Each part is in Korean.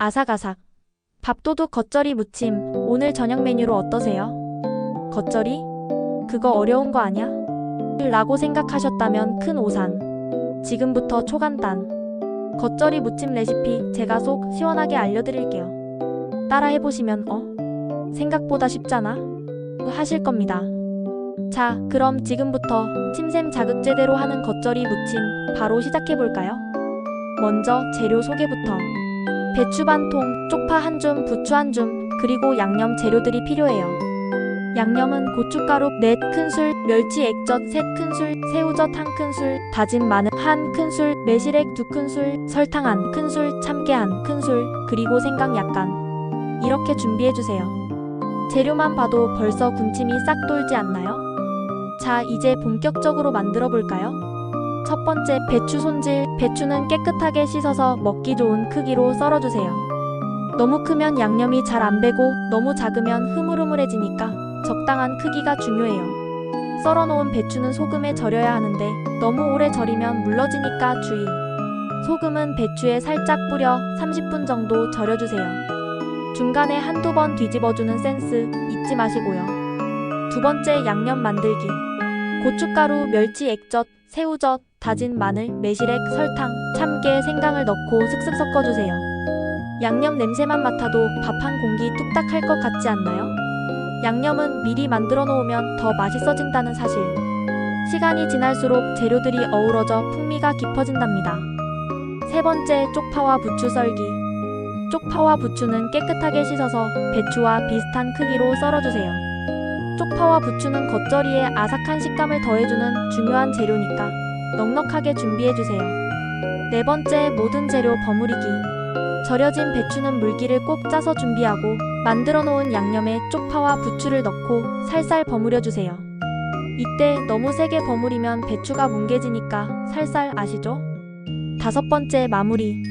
아삭아삭. 밥도둑 겉절이 무침, 오늘 저녁 메뉴로 어떠세요? 겉절이? 그거 어려운 거 아냐? 라고 생각하셨다면 큰 오산. 지금부터 초간단. 겉절이 무침 레시피 제가 속 시원하게 알려드릴게요. 따라 해보시면, 어? 생각보다 쉽잖아? 하실 겁니다. 자, 그럼 지금부터 침샘 자극 제대로 하는 겉절이 무침 바로 시작해볼까요? 먼저 재료 소개부터. 배추 반 통, 쪽파 한 줌, 부추 한 줌, 그리고 양념 재료들이 필요해요. 양념은 고춧가루 4큰술, 멸치 액젓 3큰술, 새우젓 1큰술, 다진 마늘 1큰술, 매실액 2큰술, 설탕 1큰술, 참깨 1큰술, 그리고 생강 약간. 이렇게 준비해주세요. 재료만 봐도 벌써 군침이 싹 돌지 않나요? 자, 이제 본격적으로 만들어 볼까요? 첫 번째, 배추 손질. 배추는 깨끗하게 씻어서 먹기 좋은 크기로 썰어주세요. 너무 크면 양념이 잘 안 배고 너무 작으면 흐물흐물해지니까 적당한 크기가 중요해요. 썰어놓은 배추는 소금에 절여야 하는데 너무 오래 절이면 물러지니까 주의. 소금은 배추에 살짝 뿌려 30분 정도 절여주세요. 중간에 한두 번 뒤집어주는 센스 잊지 마시고요. 두 번째 양념 만들기. 고춧가루, 멸치 액젓, 새우젓, 다진 마늘, 매실액, 설탕, 참깨, 생강을 넣고 슥슥 섞어주세요. 양념 냄새만 맡아도 밥 한 공기 뚝딱 할 것 같지 않나요? 양념은 미리 만들어 놓으면 더 맛있어진다는 사실. 시간이 지날수록 재료들이 어우러져 풍미가 깊어진답니다. 세 번째, 쪽파와 부추 썰기. 쪽파와 부추는 깨끗하게 씻어서 배추와 비슷한 크기로 썰어주세요. 쪽파와 부추는 겉절이에 아삭한 식감을 더해주는 중요한 재료니까 넉넉하게 준비해주세요. 네 번째, 모든 재료 버무리기. 절여진 배추는 물기를 꼭 짜서 준비하고 만들어 놓은 양념에 쪽파와 부추를 넣고 살살 버무려 주세요. 이때 너무 세게 버무리면 배추가 뭉개지니까 살살 아시죠? 다섯 번째 마무리.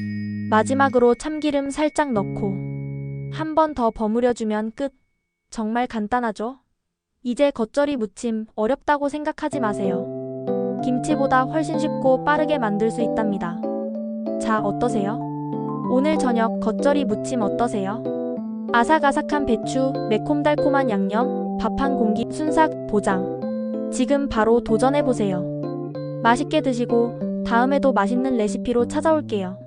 마지막으로 참기름 살짝 넣고 한 번 더 버무려 주면 끝. 정말 간단하죠? 이제 겉절이 무침 어렵다고 생각하지 마세요. 김치보다 훨씬 쉽고 빠르게 만들 수 있답니다. 자, 어떠세요? 오늘 저녁 겉절이 무침 어떠세요? 아삭아삭한 배추, 매콤달콤한 양념, 밥 한 공기 순삭 보장. 지금 바로 도전해보세요. 맛있게 드시고 다음에도 맛있는 레시피로 찾아올게요.